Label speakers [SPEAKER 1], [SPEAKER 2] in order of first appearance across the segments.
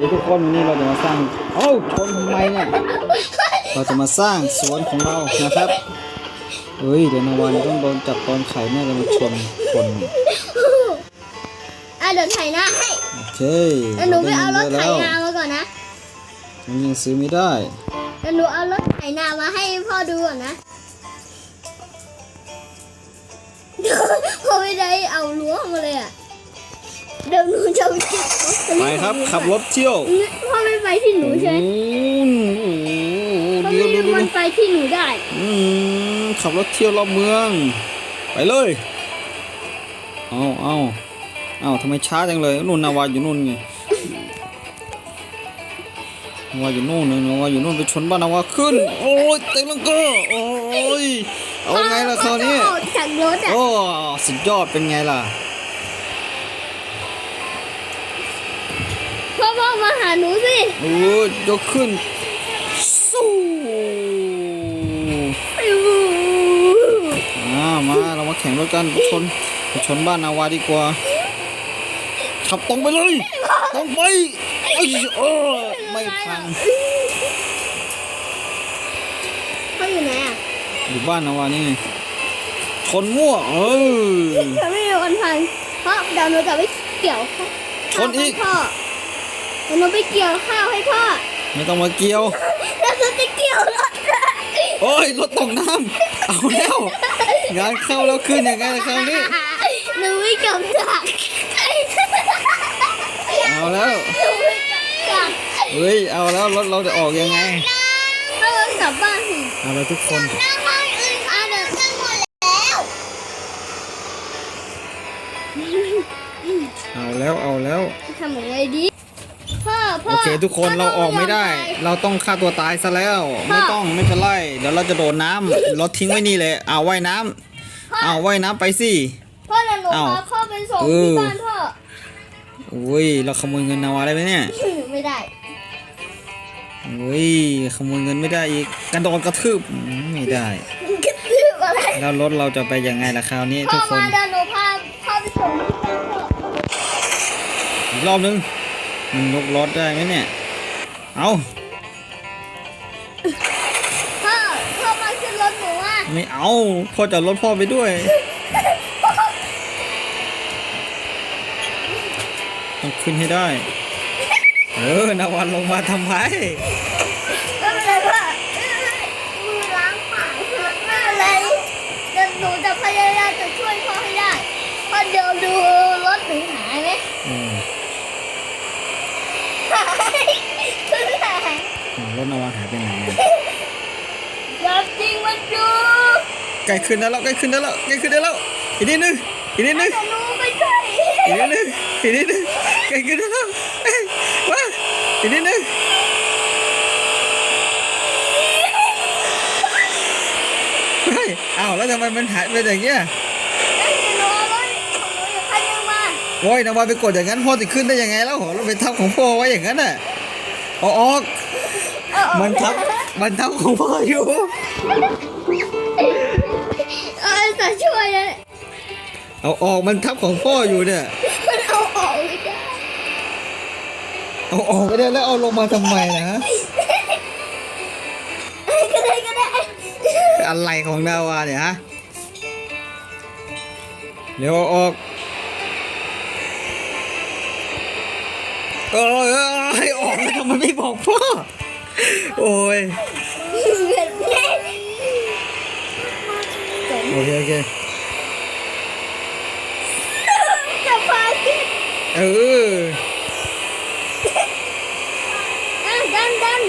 [SPEAKER 1] ดี๋ยวทุกคนวันนี้เราจะมาสร้างเอ้าชนทำไมเนี่ยเราจะมาสร้างสวนของเรานะครับเฮ้ยเดี๋ยวนวันต้องโดนจับตอนไข่แน่เลยมาชนคน
[SPEAKER 2] อะเดี๋ยวไถนาให้
[SPEAKER 1] โอเค
[SPEAKER 2] แล้วหนูไปเอารถไถ
[SPEAKER 1] ได้
[SPEAKER 2] นา
[SPEAKER 1] เงินเยอะแล้ว
[SPEAKER 2] มาก่อนนะ
[SPEAKER 1] มันยังซื้อไม่ได้
[SPEAKER 2] เดี๋ยวหนูเอารถไถนามาให้พ่อดูก่อนนะพ่อไม่ได้เอารั้วมาเลยอะ เดี๋ยวหนูจะไปเก็บรถ
[SPEAKER 1] ไปครับ ขับรถเที่ยว
[SPEAKER 2] พ่อไม่ไปที่หนูใช่ไหม
[SPEAKER 1] โอ้โห
[SPEAKER 2] พ่อ
[SPEAKER 1] เดี๋ยว
[SPEAKER 2] ไม่
[SPEAKER 1] เดี๋ยวเดี๋ยว
[SPEAKER 2] มันไปที่หนูได้
[SPEAKER 1] อืมขับรถเที่ยวรอบเมือง ไปเลยเอาเอาเอาทำไมช้าจังเลยนู่นนาวาอยู่นู่นไงนาวาอยู่นู่นนาวาอยู่นู่นไปชนบ้านนาวาขึ้น โอ้ยเต็มลังก็โอ้ยเอาไงล่ะคราวนี้
[SPEAKER 2] พ่อจะออกจากรถอะ
[SPEAKER 1] โอ้สุดยอดเป็นไงล่ะ
[SPEAKER 2] พ่อพ่อ มาหาหนูสิ
[SPEAKER 1] โอ้ยยกขึ้น สู้อ่ามาเรามาแข่งรถกันไปชนไปชนบ้านนาวาดีกว่า ขับตรงไปเลยตรงไปไอ้ยเออไม่พัง
[SPEAKER 2] พ่ออยู่ไหนอะ
[SPEAKER 1] อยู่บ้านนาวานี่ไงชนมั่วเออ
[SPEAKER 2] จะไม่มีวันพันเพราะเดี๋ยวหนูจะไปเกี่ยวข้าว
[SPEAKER 1] ชนอีก
[SPEAKER 2] ให้พ่อเดี๋ยวหนูไปเกี่ยวข้าวให้พ่อ
[SPEAKER 1] ไม่ต้องมาเกี่ยว
[SPEAKER 2] แล้วหนูจะเกี่ยวรถ
[SPEAKER 1] โอ้ยรถตกน้ำเอาแล้วงานเข้าแล้วขึ้นยังไงล่ะคราวนี้
[SPEAKER 2] หนูไม่กำจัด
[SPEAKER 1] เอาแล้ว
[SPEAKER 2] หนูไม่กำจัด
[SPEAKER 1] เฮ้ยเอาแล้วรถเราจะออกยังไง
[SPEAKER 2] ถ้าเรากลับบ้านสิ
[SPEAKER 1] เอาแล้วทุกคน
[SPEAKER 2] นั่งบ้านอื่นอะเดี๋ยวนั่งหมดแล้ว
[SPEAKER 1] เอาแล้วเอาแล้ว
[SPEAKER 2] ทำยังไงดี พ่อพ่อ
[SPEAKER 1] โอเค ทุกคนเราออกไม่ได้ เราต้องฆ่าตัวตายซะแล้ว ไม่ต้องไม่เป็นไรเดี๋ยวเราจะโดดน้ำเราทิ้งไว้นี่เลยเอาว่ายน้ำเอาว่ายน้ำไปสิ
[SPEAKER 2] พ่อเดี๋ยวหนู
[SPEAKER 1] เอ้า
[SPEAKER 2] พาพ่อไปส่ง
[SPEAKER 1] เออ
[SPEAKER 2] ที่บ้านพ่อ
[SPEAKER 1] อุ้ยเราขโมยเงินนาวาได้ไหมเนี่ย
[SPEAKER 2] ไม่ได้
[SPEAKER 1] อุ้ยขโมยเงินไม่ได้อีกกระโดดกระทืบอืมไม่ได้
[SPEAKER 2] กระตืออะไร
[SPEAKER 1] แล้วรถเราจะไปยังไงล่ะคราวนี้
[SPEAKER 2] พ่
[SPEAKER 1] ทุ
[SPEAKER 2] อก
[SPEAKER 1] คน
[SPEAKER 2] มาเดี๋ยวหนูพาพ่อไปส่งที่บ้านพ่อ
[SPEAKER 1] อีกรอบนึง มันยกรถได้ไหมเนี่ย เอา
[SPEAKER 2] พ่อพ่อมาขึ้นรถหนูอะ
[SPEAKER 1] ไม่เอา พ่อจะเอารถพ่อไปด้วย ต้องขึ้นให้ได้ เออนวันลงมาทำไม
[SPEAKER 2] ไม่เป็นไรพ่อมือล้างปากไม่เป็นไรเดี๋ยวหนูจะพยายามจะช่วยพ่อให้ได้พ่อเดี๋ยวดูรถหนูหายไหม
[SPEAKER 1] อืม
[SPEAKER 2] หายขึ้นหาย
[SPEAKER 1] รถนาวาหายไปไหนอะ
[SPEAKER 2] ยับจริงมันดู
[SPEAKER 1] ใกล้ขึ้นได้แล้วใกล้ขึ้นได้แล้วใกล้ขึ้นได้แล้วอีกนิดนึงอีกนิดนึง
[SPEAKER 2] แต่หนูไม่ใช่
[SPEAKER 1] อีกนิดนึงอีกนิดนึงใกล้ขึ้นได้แล้วเอ้ยมาอีกนิดนึงเฮ้ยอ้าวแล้วทำไมมันหายไปอย่างเงี้ย
[SPEAKER 2] เอ้ยหนูเอารถของหนูอยู่คันหนึงมา
[SPEAKER 1] โอ้ยนาวาไปกดอย่างนั้นพ่อจะขึ้นได้ยังไงแล้วเราไปทับของพ่อไว้อย่างนั้นน่ะเอาออกมันทับมันทับของพ่ออยู่
[SPEAKER 2] เออจะช่วยนะ
[SPEAKER 1] เอาออกมันทับของพ่ออยู่เนี่ย
[SPEAKER 2] มันเอาออกไม่ได้
[SPEAKER 1] เอาออกไม่ได้แล้วเอาลงมาทำไมนะ
[SPEAKER 2] ก็ได้ก็ได้
[SPEAKER 1] อะไรของนาวาเนี่ยฮะเดี๋ยวออก เออให้ออกแล้วทำไมไม่บอกพ่อ โอ้ย โอเคโอเค
[SPEAKER 2] จะพาขึ้น
[SPEAKER 1] เออ
[SPEAKER 2] อะดันดัน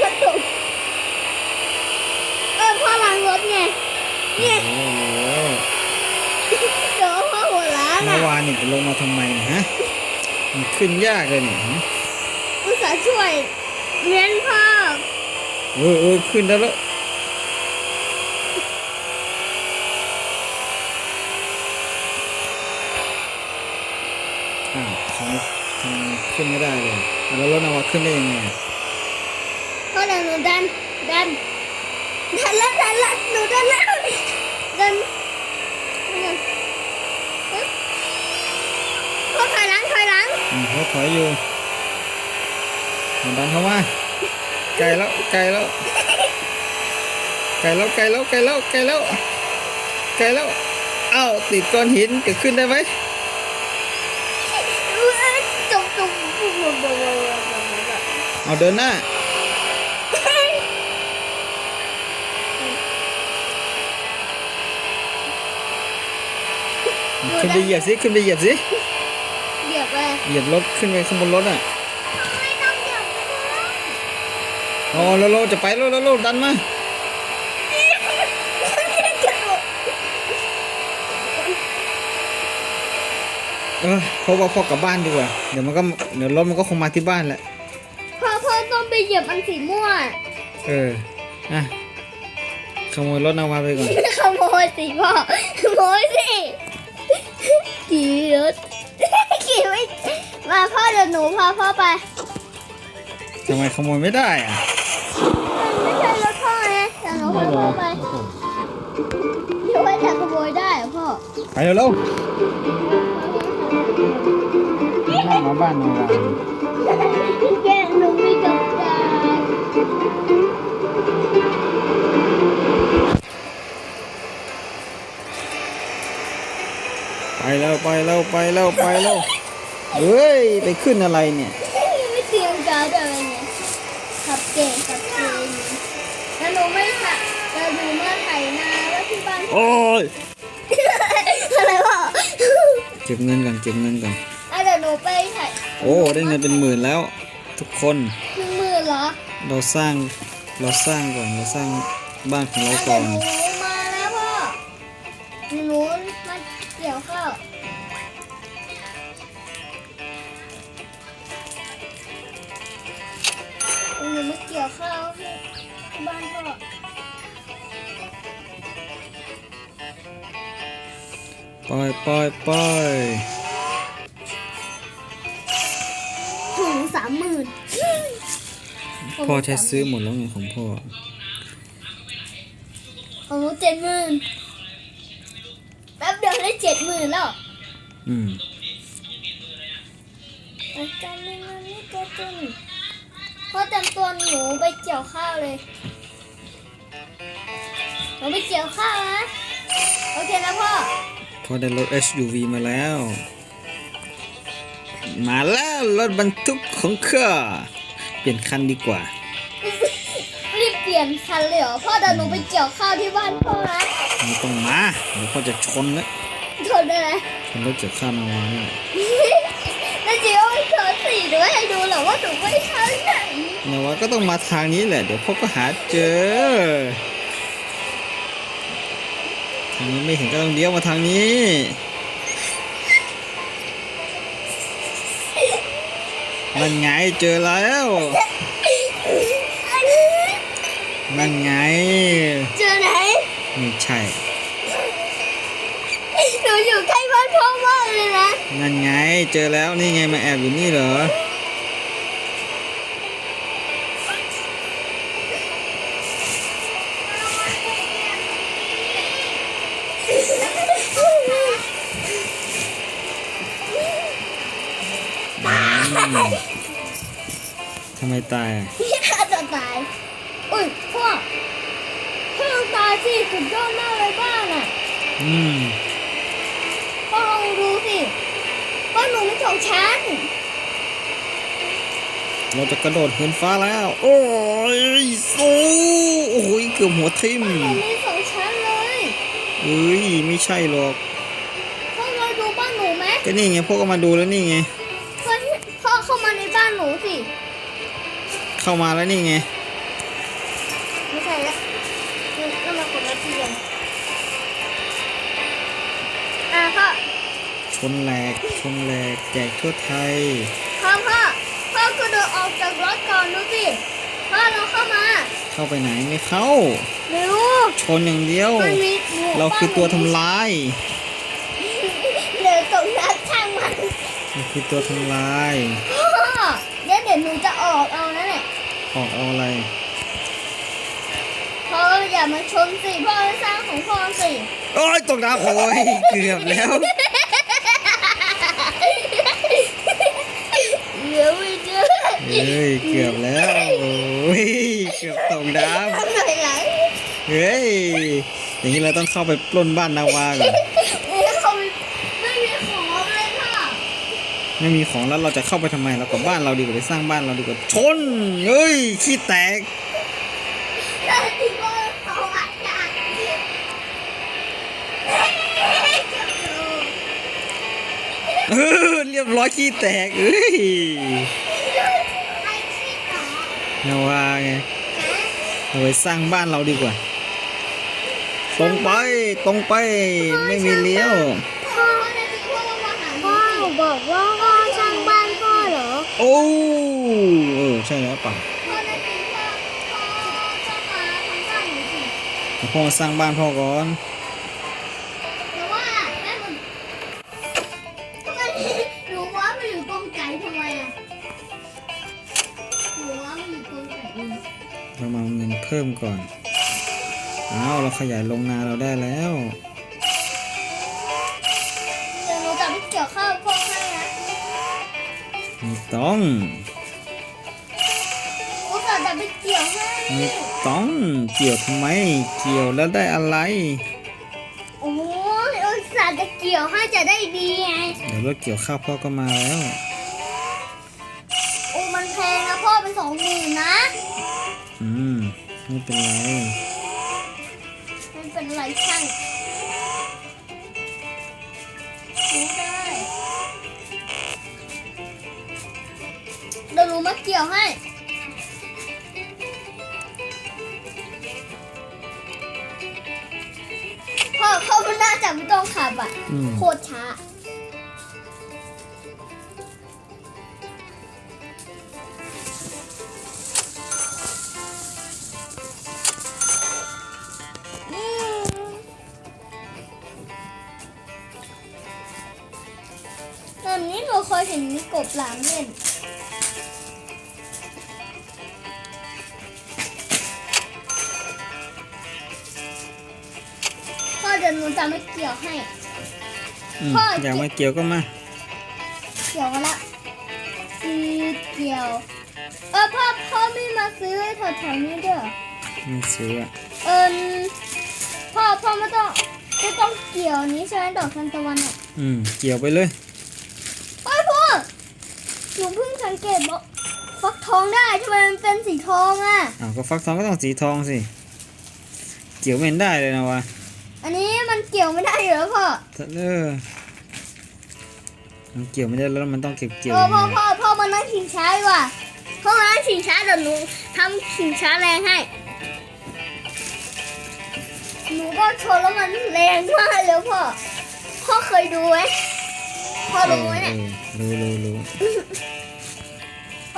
[SPEAKER 2] มาตกเออพ่อล้างรถไงเนี่ย
[SPEAKER 1] โอ้โห
[SPEAKER 2] เดี๋ยวพ่อหัวล้าน
[SPEAKER 1] นา
[SPEAKER 2] อะ
[SPEAKER 1] วานนี่ลงมาทำไมนะฮะ มันขึ้นยากเลยเนี่ยฮะ
[SPEAKER 2] อุตส่าห์ช่วยเลี้ยงพ่อ
[SPEAKER 1] เออเออขึ้นได้แล้วอ้าวทำไมทำไมขึ้นไม่ได้เลยอะแล้วรถนาวาขึ้นได้ยังไงอะ
[SPEAKER 2] พ่อเดี๋ยวหนูดันดันดันแล้วดันแล้วหนูดันแล้วดันดันพ่อถอยหลังถอยหลัง
[SPEAKER 1] อืม เขาถอยอยู่มาดันเข้ามาไกลแล้วไกลแล้วไกลแล้วไกลแล้วไกลแล้วไกลแล้วไกลแล้วอ้าวติดก้อนหินจะขึ้นได้ไหม
[SPEAKER 2] จบจบ
[SPEAKER 1] เอาเดินหน้าขึ้นไปเหยียบสิขึ้นไปเหยียบสิ
[SPEAKER 2] เหยียบไป
[SPEAKER 1] เหยียบรถขึ้นไปข้างบนรถอะ
[SPEAKER 2] ไม่ต้องเหยียบ
[SPEAKER 1] อ๋อเร็วๆจะไปเร็วๆๆดันมาเออเขาบอกพ่อกลับบ้านดีกว่า เดี๋ยวมันก็เดี๋ยวรถมันก็คงมาที่บ้านแหละ
[SPEAKER 2] พ่อพ่อต้องไปเหยียบอันสีม่วง
[SPEAKER 1] เอออะขโมยรถนาวาไปก่อน
[SPEAKER 2] ขโมยสิพ่อขโมยสิขี่รถขี่ไม่มาพ่อเดี๋ยวหนูพาพ่อไป
[SPEAKER 1] ทำไมขโมยไม่ได้อะ
[SPEAKER 2] มันไม่ใช่รถพ่อไงเดี๋ยวหนูพาพ่อไปเดี๋ยวว่าจะขโมยได้เหรอพ่อ
[SPEAKER 1] ไปเร็วๆนั่งมาบ้านนาวา
[SPEAKER 2] แกหนูไม่จบใจ
[SPEAKER 1] ไปแล้วไปแล้วไปแล้วไปแล้ว เฮ้ย ไปขึ้นอะไรเนี่ย
[SPEAKER 2] ไม่เตรียมการ์ดอะไรเนี่ยขับเก่งขับเก่งแล้วหนูไม่ค่ะแล้วหนูมาไถนาแล้วที่บ้าน
[SPEAKER 1] โอ้ย
[SPEAKER 2] อะไรพ่อ
[SPEAKER 1] เก็บเงินก่อนเก็บเงินก่อน
[SPEAKER 2] อะเดี๋ยวหนูไปไถ
[SPEAKER 1] โอ้ได้เงินเป็นหมื่นแล้ว ทุกคน
[SPEAKER 2] หนึ่งหมื่นเหรอ
[SPEAKER 1] เราสร้างเราสร้างก่อนเราสร้างบ้านของเรา
[SPEAKER 2] อะ
[SPEAKER 1] ก่
[SPEAKER 2] เดี๋
[SPEAKER 1] อย
[SPEAKER 2] วน ที่ที่บ้านพ่อ
[SPEAKER 1] ปล่อยปล่อยปล่อย
[SPEAKER 2] ถุงสามหมื่น
[SPEAKER 1] พ่อใช้ซื้อหมดแล้วไงของพ่อ
[SPEAKER 2] ของหนูเจ็ดหมื่นแป๊บเดียวได้เจ็ดหมื่นแล้ว
[SPEAKER 1] อืม
[SPEAKER 2] อาจารย์ไม่มานี่ตัวตุน พ่อจำตัวหนูไปเกี่ยวข้าวเลย หนูไปเกี่ยวข้าวนะ โอเคนะพ่อ
[SPEAKER 1] พ่อได้รถ SUV มาแล้ว มาแล้วรถบรรทุกของข้าเปลี่ยนคันดีกว่า
[SPEAKER 2] รีบเปลี่ยนคันเลยเหรอ พ่อเดี๋ยวหนูไปเกี่ยวข้าวที่บ้านพ่อนะ
[SPEAKER 1] ไม่ต้องมาเดี๋ยวพ่อจะชนแล้ว
[SPEAKER 2] ทนได้ไหม
[SPEAKER 1] ชนรถเกี่ยวข้าวนาวาเนี่ย
[SPEAKER 2] แล้วจิ๋วเธ อสี่หนูให้ดูเหรอว่าหนูไปทางไหน
[SPEAKER 1] นาวาก็ต้องมาทางนี้แหละ เดี๋ยวพ่อก็หาเจอ ทางนี้ไม่เห็นก็ต้องเลี้ยวมาทางนี้นั่นไงเจอแล้วนั่นไง
[SPEAKER 2] เจอไหน
[SPEAKER 1] ไม่ใช่
[SPEAKER 2] นูอยู่ใกล้บ้านพ่อมากเลยนะ
[SPEAKER 1] นั่นไงเจอแล้วนี่ไงมาแอบอยู่นี่เหรอทำไมตายอะ
[SPEAKER 2] ฆ่าตัวตาย อุ้ยพ่อพ่อต้องตายสิสุดยอดมากเลยบ้านอะ
[SPEAKER 1] อืม
[SPEAKER 2] บ้านหนูมีสองชั้น
[SPEAKER 1] เราจะกระโดดเหินฟ้าแล้ว โอ้ยสู้โอ้ยเกือบหัวทิ่ม
[SPEAKER 2] หนูมีสองชั้นเลย
[SPEAKER 1] เอ้ยไม่ใช่หรอก
[SPEAKER 2] พ่อมาดูบ้านหนูไหม
[SPEAKER 1] ก็นี่ไงพวกก็มาดูแล้วนี่ไง
[SPEAKER 2] พ่อพ่อเข้ามาในบ้านหนูสิ
[SPEAKER 1] เข้ามาแล้วนี่ไง ชนแหลกชนแหลกแจกทั่วไทย
[SPEAKER 2] พ่อพ่อพ่อก็เดินออกจากรถก่อนดูสิพ่อเราเข้ามา
[SPEAKER 1] เข้าไปไหนไม่เข้า
[SPEAKER 2] ไม่รู้
[SPEAKER 1] ชนอย่างเดียว
[SPEAKER 2] มันมีหนู
[SPEAKER 1] เราคือตัวทำลาย
[SPEAKER 2] เดี๋ยวตกน้ำช่างมัน
[SPEAKER 1] เราคือตัวทำลาย
[SPEAKER 2] พ่อเดี๋ยวเดี๋ยวหนูจะออกเอานั่นแหละ
[SPEAKER 1] ออกเอาอะไร
[SPEAKER 2] พ่ออย่ามาชนสิพ่อสร้างของพ่อสิ
[SPEAKER 1] โอ้ยตกน้ำโอ้ยเกือบแล้ว เฮ้ย เกือบแล้ว โอ้ย เกือบตกน้
[SPEAKER 2] ทำหน่อยไหลำ
[SPEAKER 1] เฮ้ย อย่างนี้เราต้องเข้าไปปล้นบ้านนาวาก่อน
[SPEAKER 2] นี่เขาไม่มีของเลยค่ะ
[SPEAKER 1] ไม่มีของแล้วเราจะเข้าไปทำไม เรากลับบ้านเราดีกว่าไปสร้างบ้านเราดีกว่า ชน เฮ้ย ขี้แตก
[SPEAKER 2] แล้วที่ก็เขาอาจจะเฮ้ย
[SPEAKER 1] เออเรียบร้อยขี้แตกเอ้ย
[SPEAKER 2] ไอ้ที่ต่ อนา
[SPEAKER 1] วาไงเราไปสร้างบ้านเราดีกว่า ตรงไปตรงไปไม่มีเลี้ยว
[SPEAKER 2] พ่อได้ที่พ่อมาหาพ่อบอกว่าพ่อช่างบ้านพ่อเหรอ
[SPEAKER 1] โอ้เออใช่แล้วเปล่า
[SPEAKER 2] พ่อได้ที่พ่อพ่อจะมาทำบ้านหนูสิ
[SPEAKER 1] เดี๋ยวพ่อสร้างบ้านพ่อก่อน พิ่มก่อนเอาเราขยายโรงนาเราได้แล้ว
[SPEAKER 2] เดี๋ยวหนูจะไปเกี่ยวข้าวพ่อให้นะ
[SPEAKER 1] ไม่ต้อง
[SPEAKER 2] หนูจะจะไปเกี่ยวให้
[SPEAKER 1] ไม่ต้องเกี่ยวทำไม เกี่ยวแล้วได้อะไร
[SPEAKER 2] โอ้ยอุตส่าห์จะเกี่ยวให้จะได้ดีไง
[SPEAKER 1] เดี๋ยวรถเกี่ยวข้าวพ่อก็มาแล้ว
[SPEAKER 2] โอ้มันแพงนะพ่อเป็นสองหมื่นนะ
[SPEAKER 1] อืม ไม่เป็นไร
[SPEAKER 2] มันเป็นไรช่างรู้ได้เดี๋ยวหนูมาเกี่ยวให้พ่อพ่อมันน่าจะไม่ต้องขับอะ
[SPEAKER 1] อืม
[SPEAKER 2] โคตรช้า เราเคยเห็นมีกบหลังเล่น พ่อเดี๋ยวหนูจะไม่เกี่ยวให้
[SPEAKER 1] อืม
[SPEAKER 2] พ่อ
[SPEAKER 1] อยากมาเกี่ยวก็มา
[SPEAKER 2] เกี่ยวกันละซื้อเกี่ยว เออพ่อพ่อไม่มาซื้อแถวๆนี้เด้อ
[SPEAKER 1] ไม่ซื้ออะ
[SPEAKER 2] เอินพ่อพ่อไม่ต้องไม่ต้องเกี่ยวนี้ใช่ไหมดอกทานตะวันอะ
[SPEAKER 1] อืม เกี่ยวไปเลย
[SPEAKER 2] เอ้ยพ่อหนู เพิ่งสังเกตว่าฟักทองได้ทำไมมันเป็นสีทองอะ
[SPEAKER 1] อ้าวก็ฟักทองก็ต้องสีทองสิ เกี่ยวไม่เห็นได้เลยนะวะ
[SPEAKER 2] อันนี้มันเกี่ยวไม่ได้อยู่แล้วพ่อ
[SPEAKER 1] ถ้าเออมันเกี่ยวไม่ได้แล้วมันต้องเก็บเกี่ยว
[SPEAKER 2] พ่อ
[SPEAKER 1] ยังไง
[SPEAKER 2] พ่อพ่อพ่อมานั่งชิงช้าดีกว่าพ่อมานั่งชิงช้าเดี๋ยวหนูทำชิงช้าแรงให้ หนูก็ชนแล้วมันแรงมากเลยพ่อ พ่อเคยดูไหมพ่อ
[SPEAKER 1] เอ
[SPEAKER 2] รู้
[SPEAKER 1] อ
[SPEAKER 2] ไหม
[SPEAKER 1] เอ
[SPEAKER 2] เนี่ย
[SPEAKER 1] อรู้รู้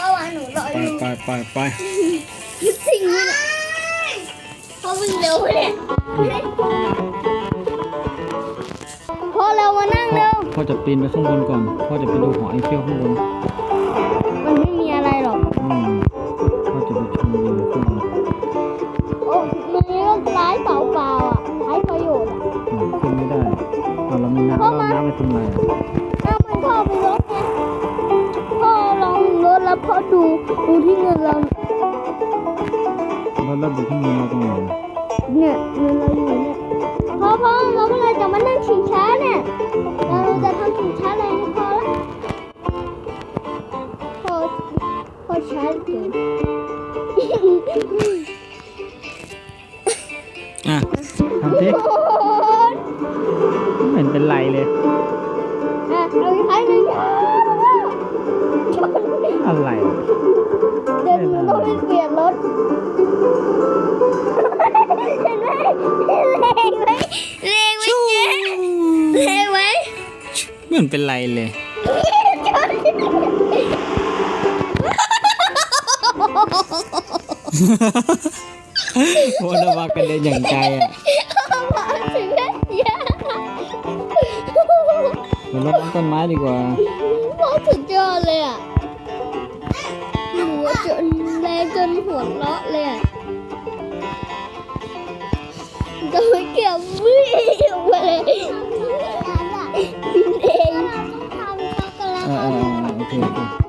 [SPEAKER 1] รู้
[SPEAKER 2] พ่อว่าหนูรอ
[SPEAKER 1] ไป
[SPEAKER 2] ดู
[SPEAKER 1] ไปไปไป
[SPEAKER 2] จริงไหมเนี่ยพ่อวิ่งเร็วไปเลยพ่อเร็วมานั่งเร็ว
[SPEAKER 1] พ่อจะปีนไปข้างบนก่อน พ่อจะไปดูหอไอเฟลข้างบน
[SPEAKER 2] มันไม่มีอะไรหรอก
[SPEAKER 1] อืมพ่อจะไปชมวิวข้างบน
[SPEAKER 2] โอ้มันนี้ก็ร้ายเปล่าเปล่าๆอะไร้ประโยชน์อะ
[SPEAKER 1] อืมขึ้นไม่ได้เอาเรามีน้ำ
[SPEAKER 2] พ่อ
[SPEAKER 1] เรา
[SPEAKER 2] มา
[SPEAKER 1] น้ำไปทำไม
[SPEAKER 2] รถแล้วพ่อดูดูที่เงินเรา
[SPEAKER 1] แล้วเราดูที่มีเราตรงไหนอะ
[SPEAKER 2] เนี่ยเงินเราอยู่เนี่ยพ่อพ่อเราเมื่อไหรจะมานั่งชิงช้าเนี่ยเราจะทำชิงช้าอะไรให้พ่อละพ่อพ่อช้าเกิน
[SPEAKER 1] อะทำสิ
[SPEAKER 2] โอ้ย
[SPEAKER 1] ไม่เห็นเป็นไรเลย
[SPEAKER 2] อะเอาอีกครั้งหนึ่ง เดี๋ยวหนูต้องไปเปลี่ยนรถเห็นไหมแรงไหมแรงไหมเจ๊แรงไหม
[SPEAKER 1] ไม่เห็นเป็นไรเลย โอ้นาวากระเด็นอย่างไกลอะ
[SPEAKER 2] มาถึงแล้วยา
[SPEAKER 1] เดี๋ยวรดน้ำต้นไม้ดีกว่า
[SPEAKER 2] นหัวเราะเลยอะจะไม่เกี่ยววิ่งไปเลยบินเอง
[SPEAKER 1] เออเออเออโอเคโอเค